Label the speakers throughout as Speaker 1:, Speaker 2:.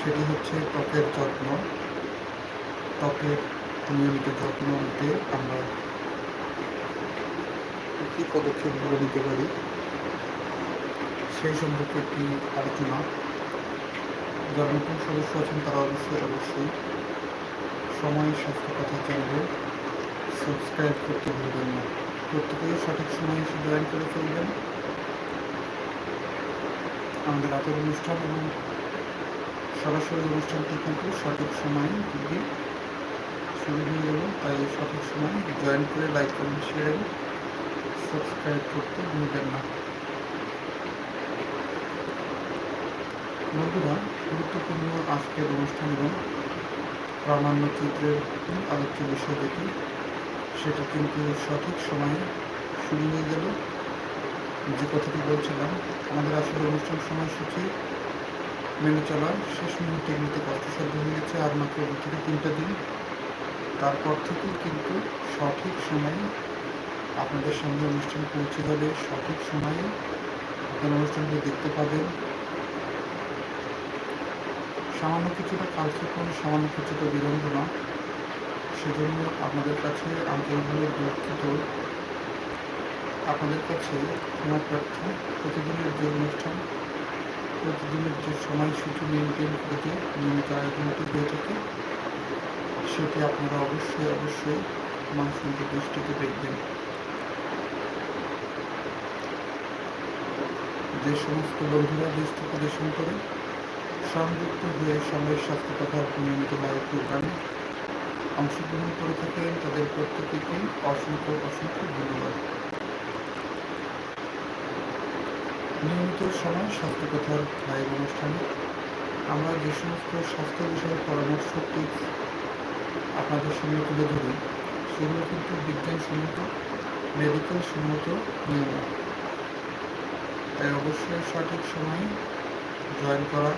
Speaker 1: সেটি হচ্ছে ত্বকের যত্ন। ত্বকের নিয়মিত যত্ন নিতে আমরা কী পদক্ষেপগুলো নিতে পারি, সেই সম্পর্কে একটি আলোচনা। যারা নতুন সদস্য আছেন তারা অবশ্যই অবশ্যই সময়, স্বাস্থ্য কথা জানবে সাবস্ক্রাইব করতে ভুলবেন না। প্রত্যেকেই সঠিক সময়ে এসে জয়েন করে ফেলবেন আমাদের রাতের অনুষ্ঠান এবং সরাসরি অনুষ্ঠানটি কিন্তু সঠিক সময়ে যদি শুরু হয়ে গেল। তাই সঠিক সময় জয়েন করে লাইক কমেন্ট শেয়ার সাবস্ক্রাইব করতে ভুলবেন না। বন্ধুরা গুরুত্বপূর্ণ আজকের অনুষ্ঠান এবং প্রামাণ্য চিত্রের আলোচ্য বিষয় দেখি। সেটা কিন্তু সঠিক সময়ে শুরু হয়ে গেল। যে কথাটি বলছিলাম, আমাদের আসলে অনুষ্ঠান সময়সূচি মেনে চলা শেষ মুহূর্তে এমনিতে কষ্টসাধ্য হয়ে গেছে আর মাত্র দু থেকে তিনটা দিন। তারপর থেকেই কিন্তু সঠিক সময়ে আপনাদের সামনে অনুষ্ঠান পৌঁছে যাবে। সঠিক সময়ে আপনার অনুষ্ঠানটি দেখতে পাবেন। সামান্য কিছুটা কার্যক্রম সামান্য কিছুটা বিড়ম্বনা, সেজন্য আপনাদের কাছে আন্তরিকভাবে দুঃখিত। আপনাদের কাছে ক্ষমা প্রার্থী, প্রতিদিনের যে অনুষ্ঠান প্রতিদিনের যে সময়সূচি মেনটেন করে নিয়মিত আয়োজনটি হয়ে থাকে, সেটি আপনারা অবশ্যই অবশ্যই মানুষের দৃষ্টিতে দেখবেন। যে সমস্ত বন্ধুরা দেশ প্রদর্শন করে, সংযুক্ত হয়ে সময়ের স্বাস্থ্য তথা নিয়মিত লাইভ প্রোগ্রামে অংশগ্রহণ করে থাকেন, তাদের প্রত্যেককেই অসংখ্য অসংখ্য ধন্যবাদ। নিয়মিত সময় স্বাস্থ্য কথার লাইভ অনুষ্ঠানে আমরা যে সমস্ত স্বাস্থ্য বিষয়ে পরামর্শ টিপস আপনাদের সামনে তুলে ধরি, সেগুলো কিন্তু বিজ্ঞানসম্মত মেডিকেল সম্মত নিয়ম। তাই অবশ্যই সঠিক সময়ে জয়েন করা,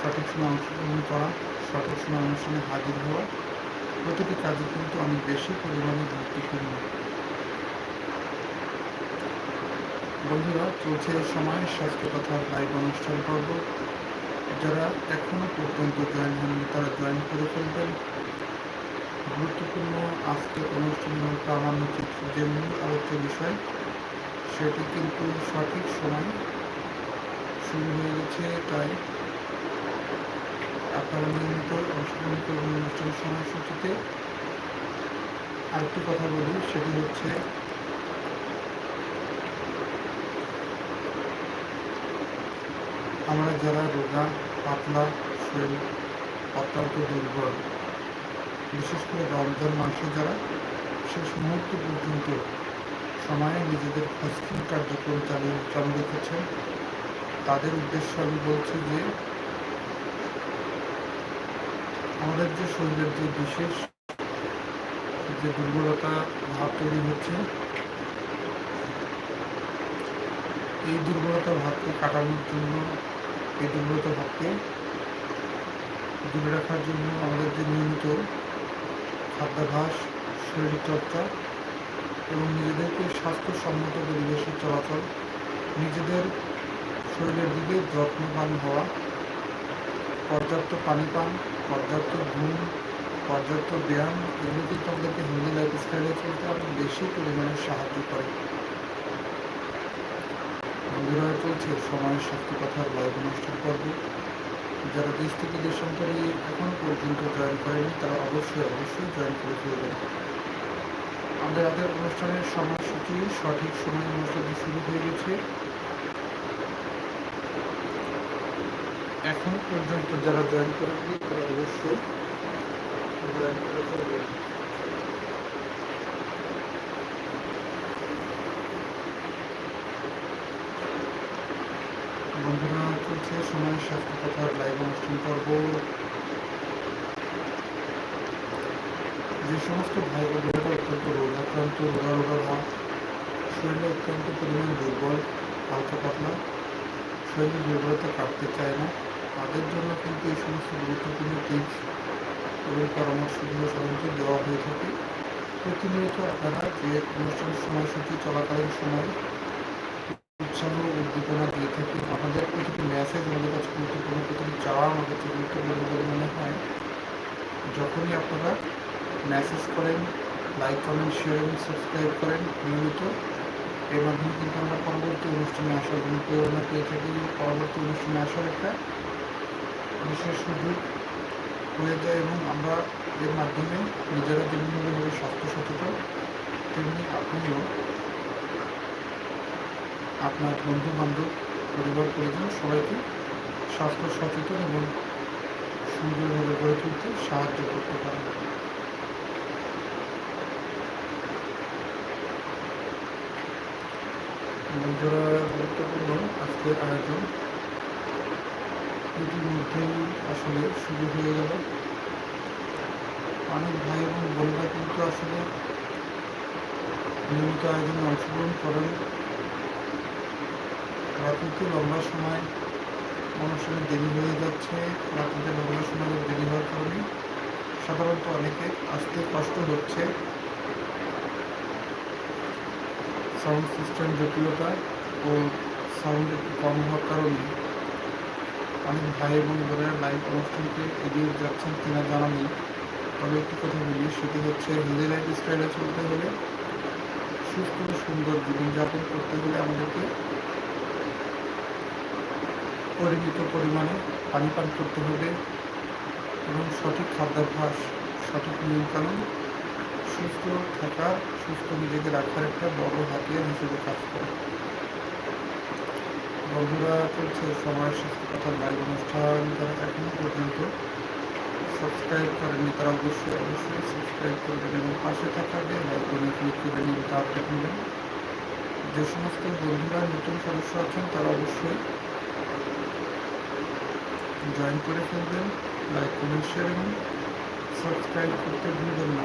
Speaker 1: সঠিক সময় অংশগ্রহণ করা, সঠিক সময় অনুষ্ঠানে হাজির হওয়া প্রতিটি কাজে কিন্তু অনেক বেশি পরিমাণে গুরুত্বপূর্ণ। বন্ধুরা, চলছে সময়। স্বাস্থ্য কথা লাইভ অনুষ্ঠান পর্ব। যারা এখনও পর্যন্ত জয়েন হননি, তারা জয়েন করে ফেলবেন। গুরুত্বপূর্ণ আজকের অনুষ্ঠান প্রামাণ্য চিত্র যে মূল আলোচ্য বিষয়, সেটি কিন্তু সঠিক সময় শুরু হয়ে গেছে, তাই আপনারা নিয়মিত অংশগ্রহণ করবেন অনুষ্ঠান সময়সূচিতে। আরেকটি কথা বলি, সেটি হচ্ছে আমরা যারা রোগা পাতলা শরীর অত্যন্ত দুর্বল। বিশেষ করে রমজান মাসে যারা শেষ মুহূর্ত পর্যন্ত সময়ে নিজেদের ফাস্টিং কার্যক্রম চালিয়ে, চালু রেখেছেন। তাদের উদ্দেশ্য আমি বলছি যে, আমাদের যে শরীরের যে বিশেষ যে দুর্বলতা ভাব তৈরি হচ্ছে, এই দুর্বলতা ভাবকে কাটানোর জন্য এই দুর্বলতা ভাবকে দূরে রাখার জন্য আমাদের যে নিয়মিত খাদ্যাভাস শরীরচর্চা এবং নিজেদেরকে স্বাস্থ্যসম্মত পরিবেশে চলাচল, নিজেদের শরীরের দিকে যত্নবান হওয়া, পর্যাপ্ত পানি পান, পর্যাপ্ত ঘুম, পর্যাপ্ত ব্যায়াম, এগুলো কিন্তু আমাদেরকে হেলদি লাইফস্টাইলে চলতে অনেক বেশি পরিমাণে সাহায্য করে। বন্ধুরা চলছে সময়ের স্বাস্থ্য কথার লাইভ অনুষ্ঠান পর্ব। যারা দেশ থেকে দেশান্তরে এখনও পর্যন্ত জয়েন করেনি, তারা অবশ্যই অবশ্যই জয়েন করে ফেলবেন। আমাদের আগের অনুষ্ঠানের সময়সূচি সঠিক সময় অনুষ্ঠানটি শুরু হয়ে গেছে। এখন পর্যন্ত যারা জয়েন করেননি, তারা অবশ্যই জয়েন করে ফেলবেন। চলছে সময়ের স্বাস্থ্য কথার লাইভ অনুষ্ঠান পর্ব যে সমস্ত ভাই বোনেরা অত্যন্ত রোগাক্রান্ত, রোগা রোগা ভাব শরীরে অত্যন্ত পরিমাণ দুর্বল, হালকা পাতলা, শরীরের দুর্বলতা কাটতে চায় না। তাদের জন্য কিন্তু এই সমস্ত গুরুত্বপূর্ণ টিপস এবং পরামর্শগুলো সাধারণত দেওয়া হয়ে থাকে। প্রতিনিয়ত আপনারা যে অনুষ্ঠান সময়সূচি চলাকালীন সময় উৎসাহ উদ্দীপনা দিয়ে থাকি। আমাদের প্রতিটি মেসেজ আমাদের কাছে গুরুত্বপূর্ণ প্রতিটি চাওয়া আমার কাছে গুরুত্বপূর্ণ বলে মনে হয়। যখনই আপনারা মেসেজ করেন লাইক করেন শেয়ার সাবস্ক্রাইব করেন নিয়মিত, এর মাধ্যমে কিন্তু আমরা পরবর্তী অনুষ্ঠানে আসার জন্য প্রেরণা পেয়ে থাকি। পরবর্তী অনুষ্ঠানে আসার একটা বিশেষ সুযোগ হয়ে যায় এবং আমরা এর মাধ্যমে নিজেরা যেমনিভাবে স্বাস্থ্য সচেতন তেমনি আপনিও আপনার বন্ধু বান্ধব পরিবার, পরিজন সবাইকে স্বাস্থ্য সচেতন এবং সুন্দরভাবে গড়ে তুলতে সাহায্য করতে পারেন। গুরুত্বপূর্ণ আজকের আয়োজন, ইতিমধ্যেই আসলে শুরু হয়ে গেল। অনেক ভাই এবং বোনেরা কিন্তু আসলে নিয়মিত আয়োজনে অংশগ্রহণ করেন। রাত্রিতে লম্বা সময় অনুষ্ঠানে দেরি হয়ে যাচ্ছে। রাত্রিতে লম্বা সময় দেরি হওয়ার কারণে সাধারণত অনেকে আসতে কষ্ট হচ্ছে। সাউন্ড সিস্টেম জটিলতা ও সাউন্ড একটু কম হওয়ার কারণে অনেক ভাই এবং বোনেরা লাইভ অনুষ্ঠানকে এগিয়ে যাচ্ছেন কিনা জানা নেই। তবে একটি কথা বলি, সেটি হচ্ছে হেলদি লাইফ স্টাইলে চলতে হলে সুস্থ সুন্দর জীবনযাপন করতে হলে আমাদেরকে পরিমিত পরিমাণে পানি পান করতে হবে এবং সঠিক খাদ্যাভ্যাস, সঠিক নিয়মকানুন, সুস্থ থাকা, সুস্থ নিজেকে রাখার একটা বড় হাতিয়ার হিসেবে কাজ করে। বন্ধুরা, চলছে সময় স্বাস্থ্য কথা লাইভ অনুষ্ঠান। যারা এখনও পর্যন্ত সাবস্ক্রাইব করেনি তারা অবশ্যই অবশ্যই সাবস্ক্রাইব করবেন এবং পাশে থাকা বেল আইকনে ক্লিক করে নিয়মিত আপডেট নেবেন। যে সমস্ত বন্ধুরা নতুন সদস্য আছেন, তারা অবশ্যই জয়েন করে ফেলবেন লাইক কমেন্ট শেয়ার এবং সাবস্ক্রাইব করতে ভুলবেন না।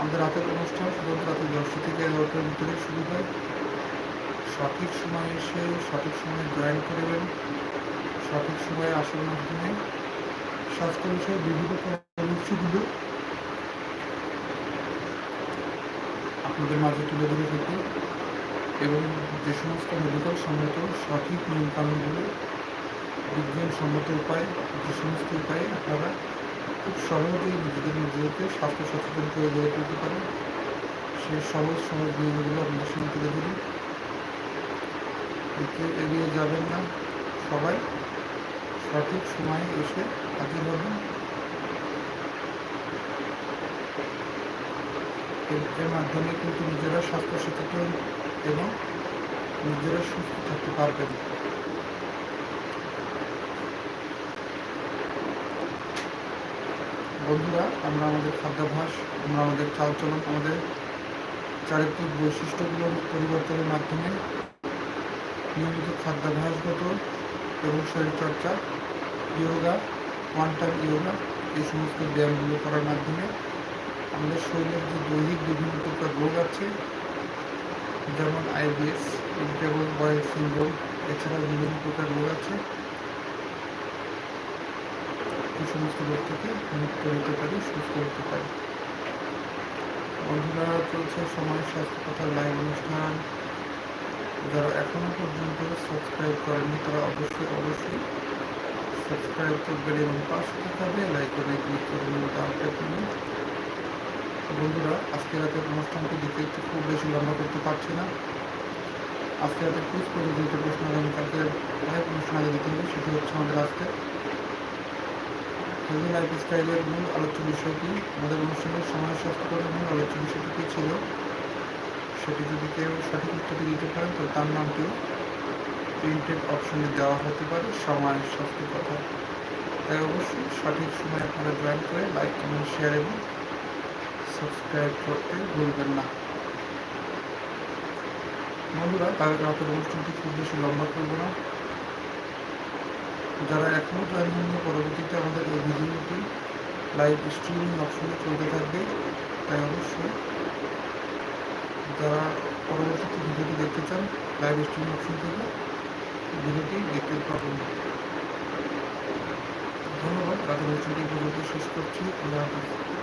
Speaker 1: আমাদের রাতের অনুষ্ঠান শুধুমাত্র রাতে দশটা থেকে এগারোটার ভিতরে শুরু হয়। সঠিক সময় এসে সঠিক সময় জয়েন করবেন সঠিক সময়ে আসার মাধ্যমে। স্বাস্থ্য বিষয়ে বিভিন্ন পরামর্শগুলো আপনাদের মাঝে তুলে ধরে থাকি এবং যে সমস্ত মেডিকেল সম্মত সঠিক নিয়মকানুনগুলো বিজ্ঞানসম্মত উপায়, যে সমস্ত উপায়ে আপনারা খুব সহজেই নিজেদের নিজেদেরকে স্বাস্থ্য সচেতন করে গড়ে তুলতে পারেন সেই সহজ সহজ নিয়মগুলো আপনাদের সঙ্গে তুলে ধরি। এতে এগিয়ে যাবেন না সবাই, সঠিক সময়ে এসে হাজির হবেন। এর মাধ্যমে কিন্তু নিজেরা স্বাস্থ্য সচেতন এবং নিজেরা সুস্থ থাকতে পারবেন। বন্ধুরা, আমরা আমাদের খাদ্যাভ্যাস, আমরা আমাদের চালচলন, আমাদের চারিত্রিক বৈশিষ্ট্যগুলো পরিবর্তনের মাধ্যমে নিয়মিত খাদ্যাভ্যাসগত এবং শরীরচর্চা, ইয়োগা ওয়ান টাইম ইয়োগা, এই সমস্ত ব্যায়ামগুলো করার মাধ্যমে আমাদের শরীরের যে দৈহিক বিভিন্ন প্রকার রোগ আছে, যেমন আইবিএস ইরিটেবল বয়েল সিন্ড্রোম, এছাড়াও বিভিন্ন প্রকার রোগ আছে সমস্ত রোগ থেকে মুক্ত হতে পারি, সুস্থ হতে পারি। বন্ধুরা, চলছে সময় স্বাস্থ্য কথা লাইভ অনুষ্ঠান। যারা এখনও পর্যন্ত সাবস্ক্রাইব করেননি, তারা অবশ্যই অবশ্যই সাবস্ক্রাইব করবেন এবং পাশে থাকবে লাইক করে ক্লিক করবেন আপডেট করবেন বন্ধুরা, আজকে রাতের অনুষ্ঠানটি দিতে খুব বেশি লম্বা করতে পারছি না। আজকে রাতে কুইজ প্রতিযোগিতা প্রশ্ন আগামীকালকে লাইভ অনুষ্ঠান আগে দিতে হবে সেটি হচ্ছে আমাদের আজকে হেলদি লাইফ স্টাইলের মূল আলোচ্য বিষয়টি, আমাদের অনুষ্ঠানের সময় স্বাস্থ্যকর মূল আলোচ্য বিষয়টি কী ছিল, সেটি যদি কেউ সঠিক উত্তরটি দিতে পারেন, তো তার নামটিও প্রিন্টেড অপশনে দেওয়া হতে পারে, সময় স্বাস্থ্য কথা। তাই অবশ্যই সঠিক সময় আপনারা জয়েন করে লাইক কমেন্ট শেয়ার এবং সাবস্ক্রাইব করতে ভুলবেন না। বন্ধুরা রাতের অনুষ্ঠানটি খুব বেশি লম্বা করব না। যারা এখনও জয়েন হয়নি পরবর্তীতে আমাদের এই ভিডিওটি লাইভ স্ট্রিমিং অপশনে চলতে থাকবে। তাই অবশ্যই যারা পরবর্তীতে ভিডিওটি দেখতে চান লাইভ স্ট্রিমিং অপশন থেকে ভিডিওটি দেখতে পাবেন ধন্যবাদ। রাতের অনুষ্ঠানটি পর্যন্ত শেষ করছি। আল্লাহ হাফিজ।